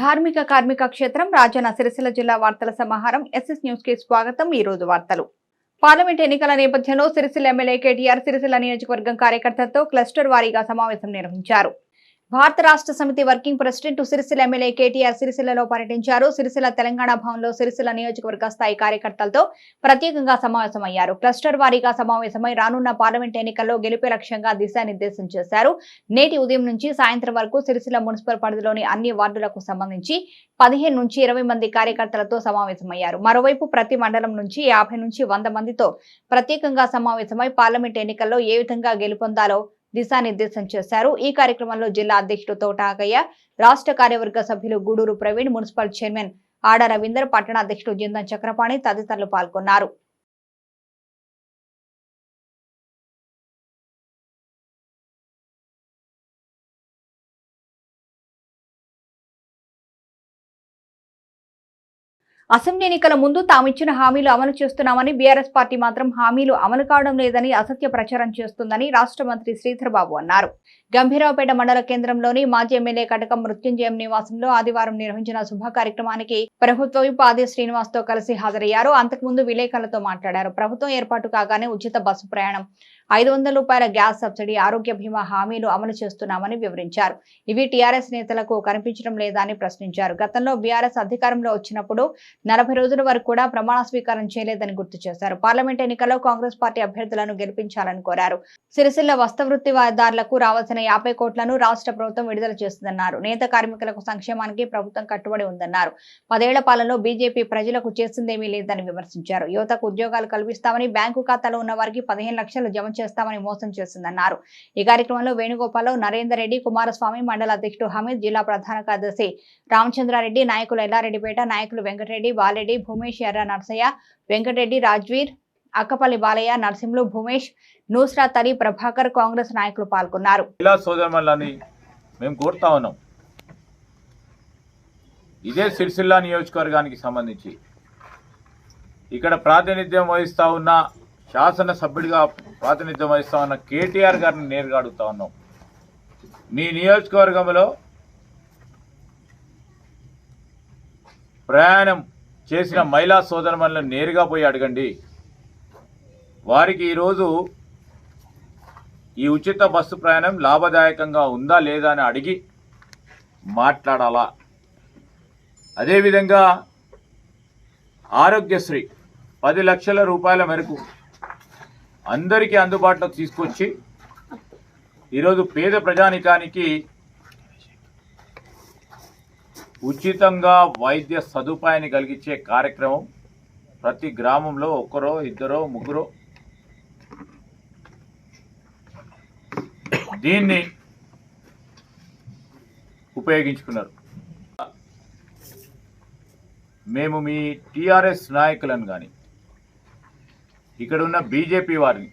ధార్మిక కార్మిక క్షేత్రం రాజన్న సిరిసిల్ల జిల్లా వార్తల సమాహారం. ఎస్ఎస్ న్యూస్కి స్వాగతం. ఈ రోజు వార్తలు. పార్లమెంట్ ఎన్నికల నేపథ్యంలో సిరిసిల్ల ఎమ్మెల్యే కేటీఆర్ సిరిసిల్ల నియోజకవర్గం కార్యకర్తలతో క్లస్టర్ వారీగా సమావేశం నిర్వహించారు. Bharat Rashtra Samithi working president Sircilla MLA KTR సిరిసిల్లలో పర్యటించారు. సిరిసిల్ల తెలంగాణ భవన్లో సిరిసిల్ల నియోజకవర్గ స్థాయి కార్యకర్తలతో ప్రత్యేకంగా సమావేశమయ్యారు. క్లస్టర్ వారీగా సమావేశమై రానున్న పార్లమెంట్ ఎన్నికల్లో గెలిపే లక్ష్యంగా దిశానిర్దేశం చేశారు. నేటి ఉదయం నుంచి సాయంత్రం వరకు సిరిసిల్ల మున్సిపల్ పరిధిలోని అన్ని వార్డులకు సంబంధించి పదిహేను నుంచి ఇరవై మంది కార్యకర్తలతో సమావేశమయ్యారు. మరోవైపు ప్రతి మండలం నుంచి యాభై నుంచి వంద మందితో ప్రత్యేకంగా సమావేశమై పార్లమెంట్ ఎన్నికల్లో ఏ విధంగా గెలుపొందాలో దిశానిర్దేశం చేశారు. ఈ కార్యక్రమంలో జిల్లా అధ్యక్షుడు తోటాగయ్య రాష్ట్ర కార్యవర్గ సభ్యులు గూడూరు ప్రవీణ్ మున్సిపల్ చైర్మన్ ఆడ రవీందర్ పట్టణ అధ్యక్షుడు జిందన్ చక్రపాణి తదితరులు పాల్గొన్నారు. అసెంబ్లీ ఎన్నికల ముందు తాము ఇచ్చిన హామీలు అమలు చేస్తున్నామని బీఆర్ఎస్ పార్టీ మాత్రం హామీలు అమలు కావడం లేదని అసత్య ప్రచారం చేస్తుందని రాష్ట్ర మంత్రి శ్రీధర్ బాబు అన్నారు. గంభీరావుపేట మండల కేంద్రంలోని మాజీ ఎమ్మెల్యే కటకం మృత్యుంజయం నివాసంలో ఆదివారం నిర్వహించిన శుభ కార్యక్రమానికి ప్రభుత్వ ఉపాధి శ్రీనివాస్తో శ్రీనివాస్తో కలిసి హాజరయ్యారు. అంతకుముందు విలేకరులతో మాట్లాడారు. ప్రభుత్వం ఏర్పాటు కాగానే ఉచిత బస్సు ప్రయాణం ఐదు వందల రూపాయల గ్యాస్ సబ్సిడీ ఆరోగ్య బీమా హామీలు అమలు చేస్తున్నామని వివరించారు. ఇవి టీఆర్ఎస్ నేతలకు కనిపించడం లేదా అని ప్రశ్నించారు. గతంలో బీఆర్ఎస్ అధికారంలో వచ్చినప్పుడు నలభై రోజుల వరకు కూడా ప్రమాణ స్వీకారం చేయలేదని గుర్తు చేశారు. పార్లమెంట్ ఎన్నికల్లో కాంగ్రెస్ పార్టీ అభ్యర్థులను గెలిపించాలని కోరారు. సిరిసిల్ల వస్త్రవృత్తిదారులకు రావాల్సిన యాభై కోట్లను రాష్ట్ర ప్రభుత్వం విడుదల చేస్తుందన్నారు. నేత కార్మికులకు సంక్షేమానికి ప్రభుత్వం కట్టుబడి ఉందన్నారు. పదేళ్ళ పాలనలో బీజేపీ ప్రజలకు చేసిందేమీ లేదని విమర్శించారు. యువతకు ఉద్యోగాలు కల్పిస్తామని బ్యాంకు ఖాతాలో ఉన్న వారికి పదిహేను లక్షలు జమ చేస్తామని మోసం చేసిందన్నారు ఈ కార్యక్రమంలో వేణుగోపాల్ నరేందర్ రెడ్డి కుమారస్వామి మండల అధ్యక్షుడు హమీద్ జిల్లా ప్రధాన కార్యదర్శి రామచంద్రారెడ్డి నాయకులు ఎల్లారెడ్డిపేట నాయకులు వెంకటరెడ్డి బాలరెడ్డి భూమేష్ ఎర్ర నర్సయ్య వెంకటరెడ్డి రాజ్వీర్ అక్కపల్లి బాలయ్య నరసింహులు భూమేష్ నూస్రాత్ అలీ ప్రభాకర్ కాంగ్రెస్ నాయకులు పాల్గొన్నారు. మహిళా సోదరులని మేము కోరుతా ఉన్నాం. ఇదే సిరిసిల్ల నియోజకవర్గానికి సంబంధించి. ఇక్కడ ప్రాతినిధ్యం వహిస్తూ ఉన్న శాసనసభ్యుడిగా ప్రాతినిధ్యం వహిస్తా ఉన్న కేటీఆర్ గారిని నేరుగా అడుగుతా ఉన్నాం. మీ నియోజకవర్గంలో ప్రయాణం చేసిన మహిళా సోదరులను నేరుగా పోయి అడగండి. వారికి ఈరోజు ఈ ఉచిత బస్సు ప్రయాణం లాభదాయకంగా ఉందా లేదా అని అడిగి మాట్లాడాలా. అదేవిధంగా ఆరోగ్యశ్రీ పది లక్షల రూపాయల మేరకు అందరికీ అందుబాటులో తీసుకొచ్చి ఈరోజు పేద ప్రజానికానికి ఉచితంగా వైద్య సదుపాయాన్ని కలిగించే కార్యక్రమం. ప్రతి గ్రామంలో ఒక్కరో ఇద్దరో ముగ్గురో దీన్ని ఉపయోగించుకున్నారు. మేము మీ టిఆర్ఎస్ నాయకులను కానీ ఇక్కడ ఉన్న బీజేపీ వారిని.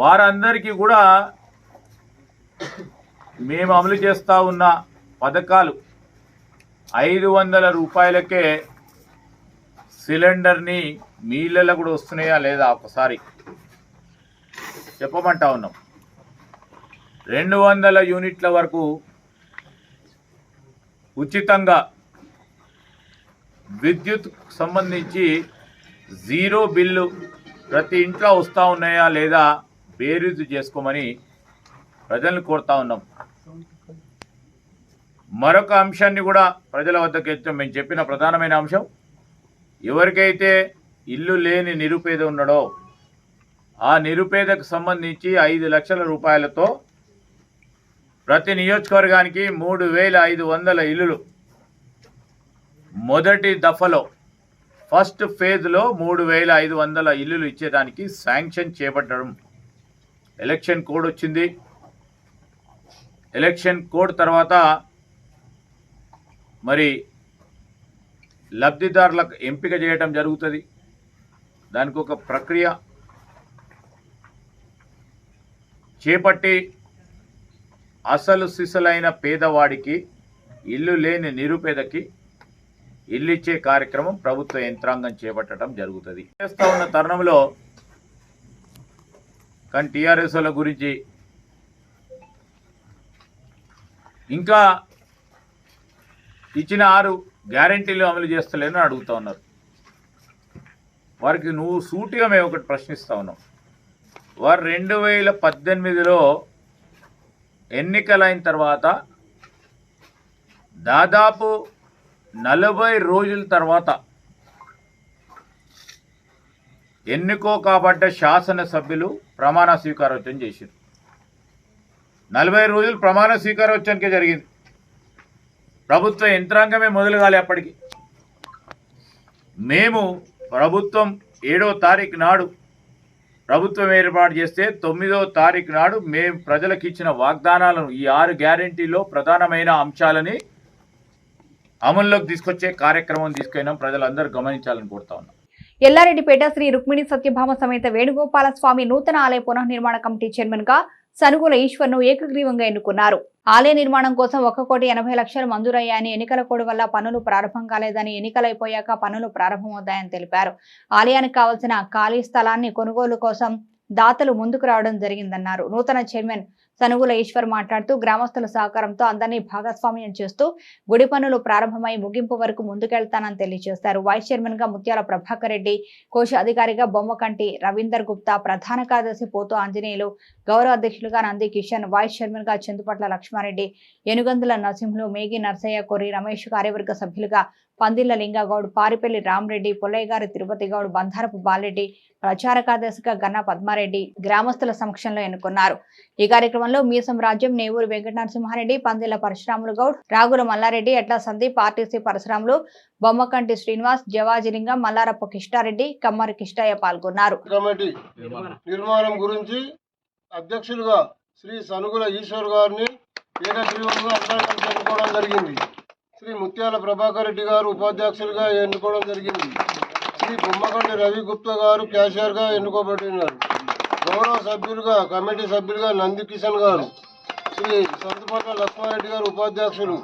వారందరికీ కూడా మేము అమలు చేస్తూ ఉన్న పథకాలు ఐదు వందల రూపాయలకే సిలిండర్ని మీళ్ళలో కూడా వస్తున్నాయా లేదా ఒకసారి చెప్పమంటా ఉన్నాం. రెండు వందల యూనిట్ల వరకు ఉచితంగా విద్యుత్ సంబంధించి జీరో బిల్లు ప్రతి ఇంట్లో వస్తూ ఉన్నాయా లేదా బేరీజు చేసుకోమని ప్రజలను కోరుతా ఉన్నాం. మరొక అంశాన్ని కూడా ప్రజల వద్దకు ఎత్తాం మేము చెప్పిన ప్రధానమైన అంశం ఎవరికైతే ఇల్లు లేని నిరుపేద ఉన్నాడో ఆ నిరుపేదకు సంబంధించి ఐదు లక్షల రూపాయలతో ప్రతి నియోజకవర్గానికి మూడు వేల ఐదు వందల ఇల్లులు. మొదటి దఫలో ఫస్ట్ ఫేజ్లో మూడు వేల ఐదు వందల ఇల్లులు ఇచ్చేదానికి శాంక్షన్ చేపట్టడం ఎలక్షన్ కోడ్ వచ్చింది. ఎలక్షన్ కోడ్ తర్వాత మరి లబ్ధిదారులకు ఎంపిక చేయటం జరుగుతుంది. దానికి ఒక ప్రక్రియ చేపట్టి అసలు సిసలైన పేదవాడికి ఇల్లు లేని నిరుపేదకి ఇల్లిచ్చే కార్యక్రమం ప్రభుత్వ యంత్రాంగం చేపట్టడం జరుగుతుంది. చేస్తూ ఉన్న తరుణంలో కానీ టీఆర్ఎస్ల గురించి ఇంకా ఇచ్చిన ఆరు గ్యారంటీలు అమలు చేస్తలేని అడుగుతా ఉన్నారు. వారికి నువ్వు సూటిగా మేము ఒకటి ప్రశ్నిస్తూ ఉన్నాం. వారు రెండు వేల పద్దెనిమిదిలో ఎన్నికలైన తర్వాత దాదాపు నలభై రోజుల తర్వాత ఎన్నుకో కాబడ్డ శాసనసభ్యులు ప్రమాణ స్వీకారోత్సవం చేశారు నలభై రోజులు ప్రమాణ స్వీకారోత్సవానికే జరిగింది. ప్రభుత్వ యంత్రాంగమే మొదలు కాలే అప్పటికి. మేము ప్రభుత్వం ఏడో తారీఖు నాడు ప్రభుత్వం ఏర్పాటు చేస్తే తొమ్మిదో తారీఖు నాడు మేము ప్రజలకు ఇచ్చిన వాగ్దానాలను ఈ ఆరు గ్యారంటీలో ప్రధానమైన అంశాలని అమల్లోకి తీసుకొచ్చే కార్యక్రమం తీసుకెళ్ళినాం ప్రజలందరూ గమనించాలని కోరుతా ఉన్నాం. ఎల్లారెడ్డిపేట శ్రీ రుక్మిణి సత్యభామ సమేత వేణుగోపాల స్వామి నూతన ఆలయ పునర్నిర్మాణ కమిటీ చైర్మన్గా సనుగుల ఈశ్వర్ను ఏకగ్రీవంగా ఎన్నుకున్నారు. ఆలయ నిర్మాణం కోసం ఒక కోటి ఎనభై లక్షలు మంజూరయ్యాయని ఎన్నికల కోడ్ వల్ల పనులు ప్రారంభం కాలేదని ఎన్నికలైపోయాక పనులు ప్రారంభమవుతాయని తెలిపారు. ఆలయానికి కావలసిన ఖాళీ స్థలాన్ని కొనుగోలు కోసం దాతలు ముందుకు రావడం జరిగిందన్నారు. నూతన చైర్మన్ సనుగుల ఈశ్వర్ మాట్లాడుతూ గ్రామస్తుల సహకారంతో అందరినీ భాగస్వామ్యం చేస్తూ గుడి పనులు ప్రారంభమై ముగింపు వరకు ముందుకెళ్తానని తెలియజేశారు. వైస్ చైర్మన్గా ముత్యాల ప్రభాకర్ రెడ్డి కోశ అధికారిగా బొమ్మకంటి రవీందర్ గుప్తా ప్రధాన కార్యదర్శి పోతు ఆంజనేయులు గౌరవ అధ్యక్షులుగా నంది కిషన్ వైస్ చైర్మన్గా చందుపట్ల లక్ష్మారెడ్డి ఎనుగందుల నరసింహులు మేగి నర్సయ్య కొరి రమేష్ కార్యవర్గ సభ్యులుగా పందిళ్ళ లింగగౌడ్ పారిపల్లి రామరెడ్డి పుల్లయ్య గారి తిరుపతి గౌడ్ బంధారపు బాలరెడ్డి ప్రచార కార్యదర్శిగా గన్న పద్మారెడ్డి గ్రామస్తుల సమక్షంలో ఎన్నుకున్నారు. ఈ కార్యక్రమంలో మీసం రాజ్యం నేవూరు వెంకట నరసింహారెడ్డి పందిళ్ళ పరశురాములు గౌడ్ రాగుల మల్లారెడ్డి ఎట్ల సందీప్ ఆర్టీసీ పరశురాములు బొమ్మకంటి శ్రీనివాస్ జవాజిలింగం మల్లారప్ప కిష్టారెడ్డి కమ్మరి కిష్టయ్య పాల్గొన్నారు. కమిటీ నిర్మాణం గురించి అధ్యక్షులుగా శ్రీ సనుగుల ఈశ్వర్ గారిని ఏకగ్రీవంగా ఎన్నుకోవడం జరిగింది. శ్రీ ముత్యాల ప్రభాకర్ రెడ్డి గారు ఉపాధ్యక్షులుగా ఎన్నుకోవడం జరిగింది. శ్రీ బొమ్మకండి రవి గుప్తా గారు క్యాషియర్గా ఎన్నుకోబడినారు. గౌరవ సభ్యులుగా కమిటీ సభ్యులుగా నంది కిషన్ గారు శ్రీ సంతుపట్ల లక్ష్మారెడ్డి గారు ఉపాధ్యక్షులు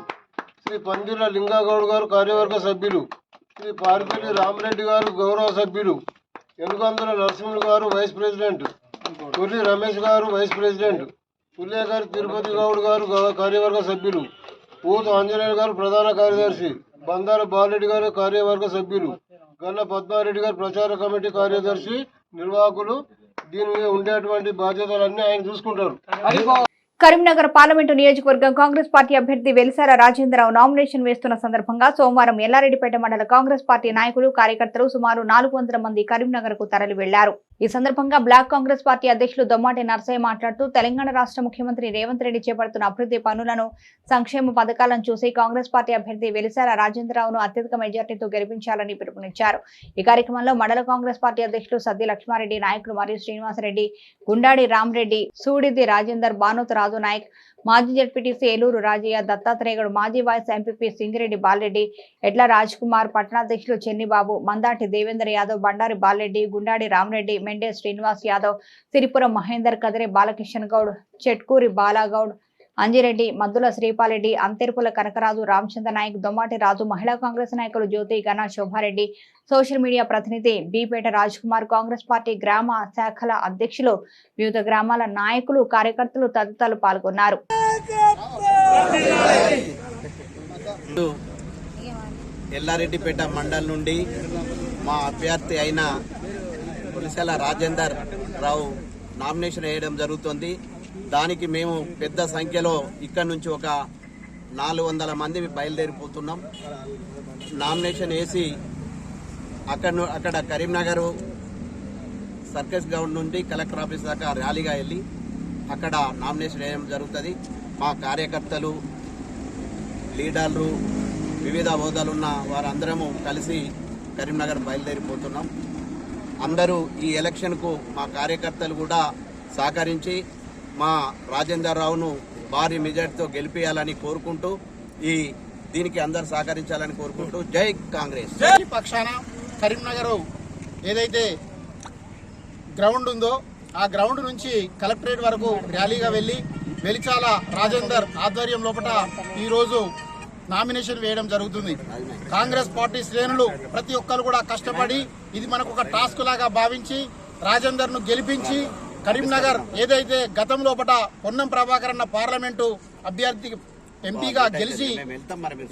శ్రీ పందిర్ల లింగాగౌడ్ గారు కార్యవర్గ సభ్యులు శ్రీ పారిపల్లి రామరెడ్డి గారు గౌరవ సభ్యులు ఎనుగందుల నరసింహులు గారు వైస్ ప్రెసిడెంట్ పుల్లి రమేష్ గారు వైస్ ప్రెసిడెంట్ పుల్లే గారు తిరుపతి గౌడ్ గారు కార్యవర్గ సభ్యులు ఊత ఆంజనేయులు గారు ప్రధాన కార్యదర్శి బందార బాలరెడ్డి గారు కార్యవర్గ సభ్యులు గల్ల పద్మారెడ్డి గారు ప్రచార కమిటీ కార్యదర్శి నిర్వాహకులు దీని మీద ఉండేటువంటి బాధ్యతలన్నీ ఆయన చూసుకుంటారు. కరీంనగర్ పార్లమెంటు నియోజకవర్గం కాంగ్రెస్ పార్టీ అభ్యర్థి వెలిసార రాజేంద్రరావు నామినేషన్ వేస్తున్న సందర్భంగా సోమవారం ఎల్లారెడ్డిపేట మండల కాంగ్రెస్ పార్టీ నాయకులు కార్యకర్తలు సుమారు నాలుగు వందల మంది కరీంనగర్కు తరలి వెళ్ళారు ఈ సందర్భంగా బ్లాక్ కాంగ్రెస్ పార్టీ అధ్యక్షులు దొమ్మాటి నర్సయ్య మాట్లాడుతూ తెలంగాణ రాష్ట్ర ముఖ్యమంత్రి రేవంత్ రెడ్డి చేపడుతున్న అభివృద్ధి పనులను సంక్షేమ పథకాలను చూసి కాంగ్రెస్ పార్టీ అభ్యర్థి వెలిసాల రాజేంద్రరావును అత్యధిక మెజార్టీతో గెలిపించాలని పిలుపునిచ్చారు. ఈ కార్యక్రమంలో మండల కాంగ్రెస్ పార్టీ అధ్యక్షులు సద్ది లక్ష్మారెడ్డి నాయకులు మరియు శ్రీనివాసరెడ్డి గుండాడి రామరెడ్డి సూడిది రాజేందర్ భానుత్ రాజు నాయక్ మాజీ జడ్పీటీసీ ఏలూరు రాజయ్య దత్తాత్రేయుడు మాజీ వైస్ ఎంపీపీ సింగిరెడ్డి బాలరెడ్డి ఎడ్ల రాజ్ కుమార్ పట్టణాధ్యక్షులు చెన్నిబాబు మందాటి దేవేందర్ యాదవ్ బండారి బాలరెడ్డి గుండాడి రామరెడ్డి మెండే శ్రీనివాస్ యాదవ్ సిరిపురం మహేందర్ కదిరే బాలకిషన్ గౌడ్ చెట్కూరి బాలాగౌడ్ అంజిరెడ్డి మద్దుల శ్రీపాలరెడ్డి అంతెరుపుల కనకరాజు రామచంద్ర నాయక్ దొమ్మాటి రాజు మహిళా కాంగ్రెస్ నాయకులు జ్యోతి గణ శోభారెడ్డి. సోషల్ మీడియా ప్రతినిధి బీపేట రాజ్ కుమార్ కాంగ్రెస్ పార్టీ గ్రామ శాఖల అధ్యక్షులు వివిధ గ్రామాల నాయకులు కార్యకర్తలు తదితరులు పాల్గొన్నారు. ఎల్లారెడ్డిపేట మండల్ నుండి మా అభ్యర్థి అయిన పులిసెల రాజేందర్ రావు నామినేషన్ వేయడం జరుగుతుంది. దానికి మేము పెద్ద సంఖ్యలో ఇక్కడ నుంచి ఒక నాలుగు వందల మంది బయలుదేరిపోతున్నాం. నామినేషన్ వేసి అక్కడ అక్కడ కరీంనగర్ సర్కస్ గ్రౌండ్ నుండి కలెక్టర్ ఆఫీస్ దాకా ర్యాలీగా వెళ్ళి అక్కడ నామినేషన్ వేయడం జరుగుతుంది. మా కార్యకర్తలు లీడర్లు వివిధ హోదాలున్న వారందరము కలిసి కరీంనగర్ బయలుదేరిపోతున్నాం. అందరూ ఈ ఎలక్షన్కు మా కార్యకర్తలు కూడా సహకరించి మా రాజేందర్ రావును భారీ మెజార్టీతో గెలిపించాలని కోరుకుంటూ ఈ దీనికి అందరు సహకరించాలని కోరుకుంటూ జై కాంగ్రెస్. పార్టీ పక్షాన కరీంనగర్ ఏదైతే గ్రౌండ్ ఉందో ఆ గ్రౌండ్ నుంచి కలెక్టరేట్ వరకు ర్యాలీగా వెళ్ళి వెలిచాల రాజేందర్ ఆధ్వర్యం లోపల ఈరోజు నామినేషన్ వేయడం జరుగుతుంది. కాంగ్రెస్ పార్టీ శ్రేణులు ప్రతి ఒక్కరు కూడా కష్టపడి ఇది మనకు ఒక టాస్క్ లాగా భావించి రాజేందర్ను గెలిపించి కరీంనగర్ ఏదైతే గతం లోపల పొన్నం ప్రభాకర్ అన్న పార్లమెంటు అభ్యర్థి ఎంపీగా గెలిచి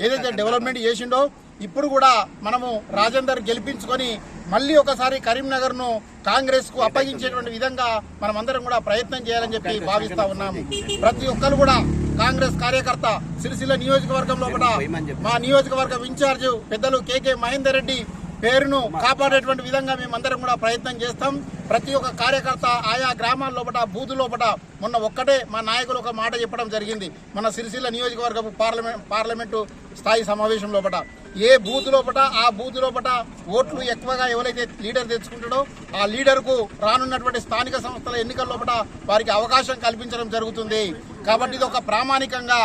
ఏదైతే డెవలప్మెంట్ చేసిండో ఇప్పుడు కూడా మనము రాజేందర్ గెలిపించుకొని మళ్ళీ ఒకసారి కరీంనగర్ను కాంగ్రెస్కు అప్పగించేటువంటి విధంగా మనం అందరం కూడా ప్రయత్నం చేయాలని చెప్పి భావిస్తా ఉన్నాము. ప్రతి ఒక్కరు కూడా కాంగ్రెస్ కార్యకర్త సిరిసిల్ల నియోజకవర్గం లోపల మా నియోజకవర్గం ఇన్ఛార్జ్ పెద్దలు కేకే మహేందర్ రెడ్డి పేరును కాపాడేటువంటి విధంగా మేమందరం కూడా ప్రయత్నం చేస్తాం. ప్రతి ఒక్క కార్యకర్త ఆయా గ్రామాల లోపల బూతు లోపల మొన్న ఒక్కటే మా నాయకులు ఒక మాట చెప్పడం జరిగింది. మన సిరిసిల్ల నియోజకవర్గపు పార్లమెంట్ పార్లమెంటు స్థాయి సమావేశం లోపల ఏ బూత్ లోపల ఆ బూత్ లోపల ఓట్లు ఎక్కువగా ఎవరైతే లీడర్ తెచ్చుకుంటాడో ఆ లీడర్కు రానున్నటువంటి స్థానిక సంస్థల ఎన్నికల లోపల వారికి అవకాశం కల్పించడం జరుగుతుంది. కాబట్టి ఇది ఒక ప్రామాణికంగా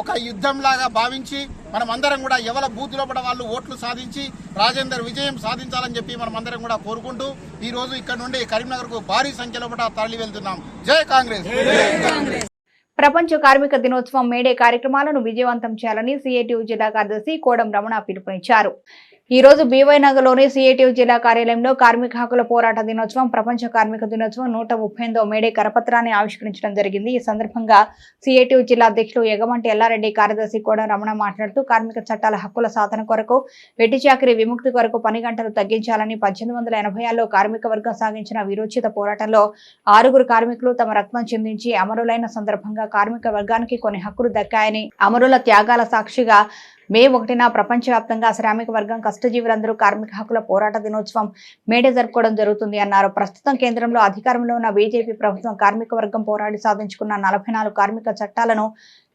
ఒక యుద్ధం లాగా భావించి మనం అందరం కూడా ఎవరి బూత్ లోపల వాళ్ళు ఓట్లు సాధించి రాజేందర్ విజయం సాధించాలని చెప్పి మనం అందరం కూడా కోరుకుంటూ ఈ రోజు ఇక్కడ నుండి కరీంనగర్కు భారీ సంఖ్యలో తరలి వెళ్తున్నాం. జై కాంగ్రెస్! ప్రపంచ కార్మిక దినోత్సవం మేడే కార్యక్రమాలను విజయవంతం చేయాలని సిఐటియు జిల్లా కార్యదర్శి కోడం రమణ పిలుపునిచ్చారు. ఈ రోజు బీవై నగర్లోని సిఐటియు జిల్లా కార్యాలయంలో కార్మిక హక్కుల పోరాట దినోత్సవం ప్రపంచ కార్మిక దినోత్సవం నూట ముప్పై మేడే కరపత్రాన్ని ఆవిష్కరించడం జరిగింది. ఈ సందర్భంగా సిఐటియు జిల్లా అధ్యక్షులు ఎగమంటి ఎల్లారెడ్డి కార్యదర్శి కోడం రమణ మాట్లాడుతూ కార్మిక చట్టాల హక్కుల సాధన కొరకు వెట్టి చాకరీ విముక్తి కొరకు పని గంటలు తగ్గించాలని పద్దెనిమిది వందల ఎనభై కార్మిక వర్గం సాగించిన విరోచిత పోరాటంలో ఆరుగురు కార్మికులు తమ రక్తం చెందించి అమరులైన సందర్భంగా కార్మిక వర్గానికి కొన్ని హక్కులు దక్కాయని అమరుల త్యాగాల సాక్షిగా మే ఒకటిన ప్రపంచవ్యాప్తంగా శ్రామిక వర్గం కష్టజీవులందరూ కార్మిక హక్కుల పోరాట దినోత్సవం మేడే జరుపుకోవడం జరుగుతుంది అన్నారు. ప్రస్తుతం కేంద్రంలో అధికారంలో ఉన్న బీజేపీ ప్రభుత్వం కార్మిక వర్గం పోరాడి సాధించుకున్న నలభై నాలుగు కార్మిక చట్టాలను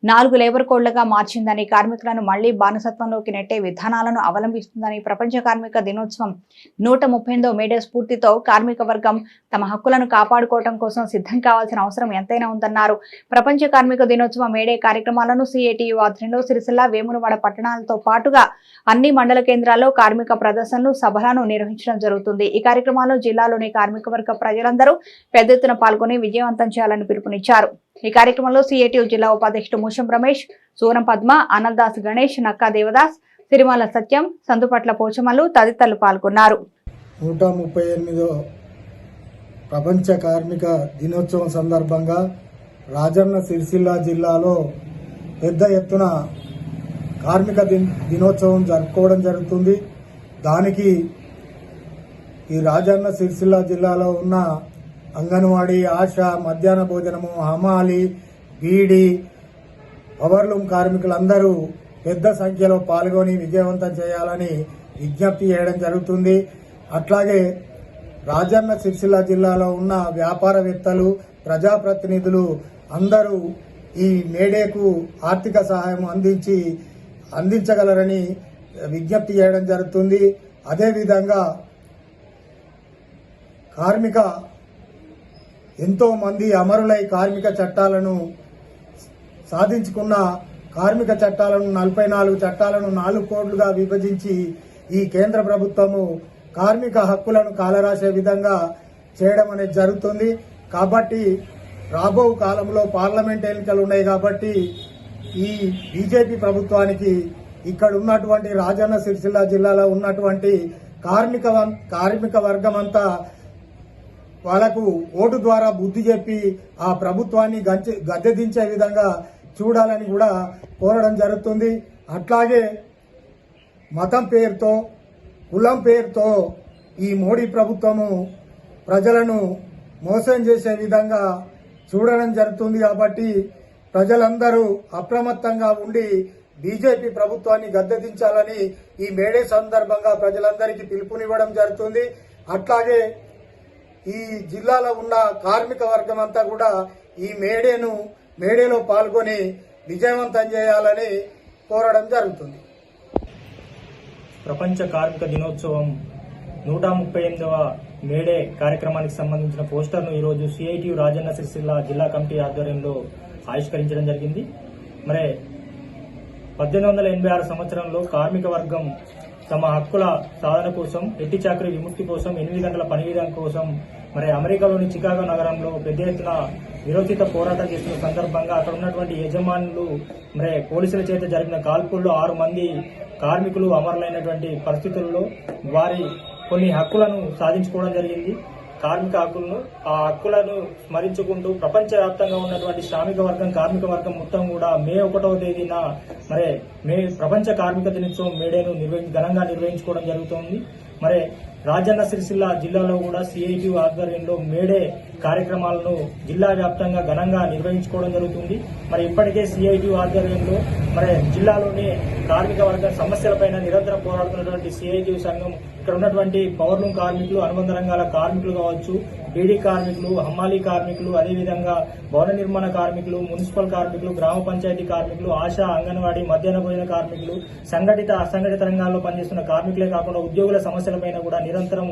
నాలుగు లేబర్ కోడ్లుగా మార్చిందని కార్మికులను మళ్ళీ బానిసత్వంలోకి నెట్టే విధానాలను అవలంబిస్తుందని ప్రపంచ కార్మిక దినోత్సవం నూట ముప్పై మేడే స్ఫూర్తితో కార్మిక వర్గం తమ హక్కులను కాపాడుకోవడం కోసం సిద్ధం కావాల్సిన అవసరం ఎంతైనా ఉందన్నారు. ప్రపంచ కార్మిక దినోత్సవ మేడే కార్యక్రమాలను సిఐటియు ఆధ్వర్యంలో సిరిసిల్ల వేములవాడ పట్టణాలతో పాటుగా అన్ని మండల కేంద్రాల్లో కార్మిక ప్రదర్శనలు సభలను నిర్వహించడం జరుగుతుంది. ఈ కార్యక్రమాల్లో జిల్లాలోని కార్మిక వర్గ ప్రజలందరూ పెద్ద ఎత్తున పాల్గొని విజయవంతం చేయాలని పిలుపునిచ్చారు. ఈ కార్యక్రమంలో సిఐటియు జిల్లా ఉపాధ్యక్షుడు వర్షం రమేష్ సూరం పద్మ ఆనందాస్ గణేష్ నక్కా దేవదాస్ సిరిమాల సత్యం సందుపట్ల పోచమలు తదితరులు పాల్గొన్నారు. నూట ముప్పై ఎనిమిదో ప్రపంచ కార్మిక దినోత్సవం సందర్భంగా రాజన్న సిరిసిల్ల జిల్లాలో పెద్ద ఎత్తున కార్మిక దినోత్సవం జరుపుకోవడం జరుగుతుంది. దానికి ఈ రాజన్న సిరిసిల్ల జిల్లాలో ఉన్న అంగన్వాడీ ఆశ మధ్యాహ్న భోజనము హమాలి బీడి పవర్లూమ్ కార్మికులందరూ పెద్ద సంఖ్యలో పాల్గొని విజయవంతం చేయాలని విజ్ఞప్తి చేయడం జరుగుతుంది. అట్లాగే రాజన్న సిరిసిల్ల జిల్లాలో ఉన్న వ్యాపారవేత్తలు ప్రజాప్రతినిధులు అందరూ ఈ మేడేకు ఆర్థిక సహాయం అందించి అందించగలరని విజ్ఞప్తి చేయడం జరుగుతుంది. అదేవిధంగా కార్మిక ఎంతో మంది అమరులై కార్మిక చట్టాలను సాధించుకున్న కార్మిక చట్టాలను నలభై నాలుగు చట్టాలను నాలుగు కోట్లుగా విభజించి ఈ కేంద్ర ప్రభుత్వము కార్మిక హక్కులను కాలరాసే విధంగా చేయడం అనేది జరుగుతుంది. కాబట్టి రాబో కాలంలో పార్లమెంట్ ఎన్నికలు ఉన్నాయి కాబట్టి ఈ బీజేపీ ప్రభుత్వానికి ఇక్కడ ఉన్నటువంటి రాజన్న సిరిసిల్ల జిల్లాలో ఉన్నటువంటి కార్మిక వం- కార్మిక వర్గం అంతా వాళ్ళకు ఓటు ద్వారా బుద్ధి చెప్పి ఆ ప్రభుత్వాన్ని గద్దె దించే విధంగా చూడాలని కూడా కోరడం జరుగుతుంది. అట్లాగే మతం పేరుతో కులం పేరుతో ఈ మోడీ ప్రభుత్వము ప్రజలను మోసం చేసే విధంగా చూడడం జరుగుతుంది కాబట్టి ప్రజలందరూ అప్రమత్తంగా ఉండి బీజేపీ ప్రభుత్వాన్ని గద్దెదించాలని ఈ మేడే సందర్భంగా ప్రజలందరికీ పిలుపునివ్వడం జరుగుతుంది. అట్లాగే ఈ జిల్లాలో ఉన్న కార్మిక వర్గం అంతా కూడా ఈ మేడేను మేడేలో పాల్గొని విజయవంతం చేయాలని కోరడం జరుగుతుంది. ప్రపంచ కార్మిక దినోత్సవం నూట ముప్పై ఎనిమిదవ మేడే కార్యక్రమానికి సంబంధించిన పోస్టర్ను ఈరోజు సిఐటియు రాజన్న సిరిసిల్ల జిల్లా కమిటీ ఆధ్వర్యంలో ఆవిష్కరించడం జరిగింది. మరి పద్దెనిమిది వందల ఎనభై ఆరు సంవత్సరంలో కార్మిక వర్గం తమ హక్కుల సాధన కోసం ఎట్టి చాకరీ విముక్తి కోసం ఎనిమిది గంటల పని విధానం కోసం మరి అమెరికాలోని చికాగో నగరంలో పెద్ద ఎత్తున విరోచిత పోరాటం చేస్తున్న సందర్భంగా అక్కడ ఉన్నటువంటి యజమానులు మరి పోలీసుల చేత జరిగిన కాల్పుల్లో ఆరు మంది కార్మికులు అమరులైనటువంటి పరిస్థితుల్లో వారి కొన్ని హక్కులను సాధించుకోవడం జరిగింది. కార్మిక హక్కులను ఆ హక్కులను స్మరించుకుంటూ ప్రపంచవ్యాప్తంగా ఉన్నటువంటి శ్రామిక వర్గం కార్మిక వర్గం మొత్తం కూడా మే ఒకటవ తేదీన మరే మే ప్రపంచ కార్మిక దినోత్సవం మేడేను నిర్వహి ఘనంగా నిర్వహించుకోవడం జరుగుతోంది. మరి రాజన్న సిరిసిల్ల జిల్లాలో కూడా సిఐటి ఆధ్వర్యంలో మేడే కార్యక్రమాలను జిల్లా వ్యాప్తంగా ఘనంగా నిర్వహించుకోవడం జరుగుతుంది. మరి ఇప్పటికే సిఐటి ఆధ్వర్యంలో మరి జిల్లాలోని కార్మిక వర్గ సమస్యలపైన నిరంతరం పోరాడుతున్నటువంటి సిఐటి సంఘం ఇక్కడ ఉన్నటువంటి పౌర్లం కార్మికులు అనుబంధ రంగాల కార్మికులు కావచ్చు బీడీ కార్మికులు హమ్మాలీ కార్మికులు అదేవిధంగా భవన నిర్మాణ కార్మికులు మున్సిపల్ కార్మికులు గ్రామ పంచాయతీ కార్మికులు ఆశా అంగన్వాడీ మధ్యాహ్న భోజన కార్మికులు సంఘటిత అసంఘటిత రంగాల్లో పనిచేస్తున్న కార్మికులే కాకుండా ఉద్యోగుల సమస్యలపైన కూడా నిరంతరం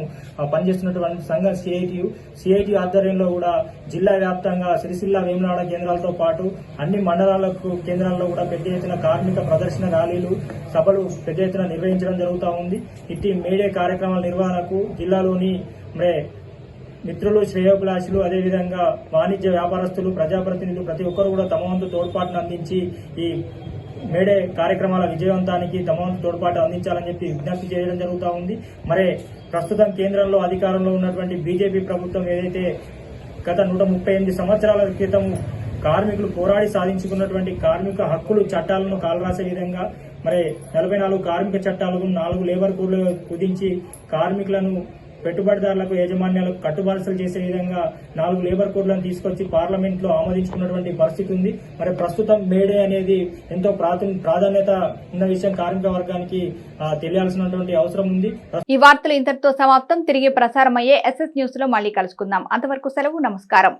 పనిచేస్తున్నటువంటి సంఘం సిఐటియు సిఐటియు ఆధ్వర్యంలో కూడా జిల్లా వ్యాప్తంగా సిరిసిల్ల వేములవాడ కేంద్రాలతో పాటు అన్ని మండలాలకు కేంద్రాల్లో కూడా పెద్ద ఎత్తున కార్మిక ప్రదర్శన ర్యాలీలు సభలు పెద్ద ఎత్తున నిర్వహించడం జరుగుతూ ఉంది. ఇట్టి మేడే కార్యక్రమాల నిర్వహణకు జిల్లాలోని మరి మిత్రులు శ్రేయోభిలాషులు అదేవిధంగా వాణిజ్య వ్యాపారస్తులు ప్రజాప్రతినిధులు ప్రతి ఒక్కరు కూడా తమ వంతు తోడ్పాటును అందించి ఈ మేడే కార్యక్రమాల విజయవంతానికి తమ వంతు తోడ్పాటు అందించాలని చెప్పి విజ్ఞప్తి చేయడం జరుగుతూ ఉంది. మరి ప్రస్తుతం కేంద్రంలో అధికారంలో ఉన్నటువంటి బీజేపీ ప్రభుత్వం ఏదైతే గత నూట ముప్పై ఎనిమిది సంవత్సరాల క్రితం కార్మికులు పోరాడి సాధించుకున్నటువంటి కార్మిక హక్కులు చట్టాలను కాలరాసే విధంగా మరి నలభై నాలుగు కార్మిక చట్టాలకు నాలుగు లేబర్ కోడ్లు కుదించి కార్మికులను పెట్టుబడిదారులకు యాజమాన్యాలకు కట్టుబాటులు చేసే విధంగా నాలుగు లేబర్ కోడ్లను తీసుకొచ్చి పార్లమెంట్లో ఆమోదించుకున్నటువంటి పరిస్థితి ఉంది. మరి ప్రస్తుతం మేడే అనేది ఎంతో ప్రాధాన్యత ఉన్న విషయం కార్మిక వర్గానికి తెలియాల్సినటువంటి అవసరం ఉంది. ఈ వార్తలు ఇంతటితో సమాప్తం. తిరిగి ప్రసారమయ్యే ఎస్ఎస్ న్యూస్లో మళ్ళీ కలుసుకుందాం. అంతవరకు సెలవు నమస్కారం.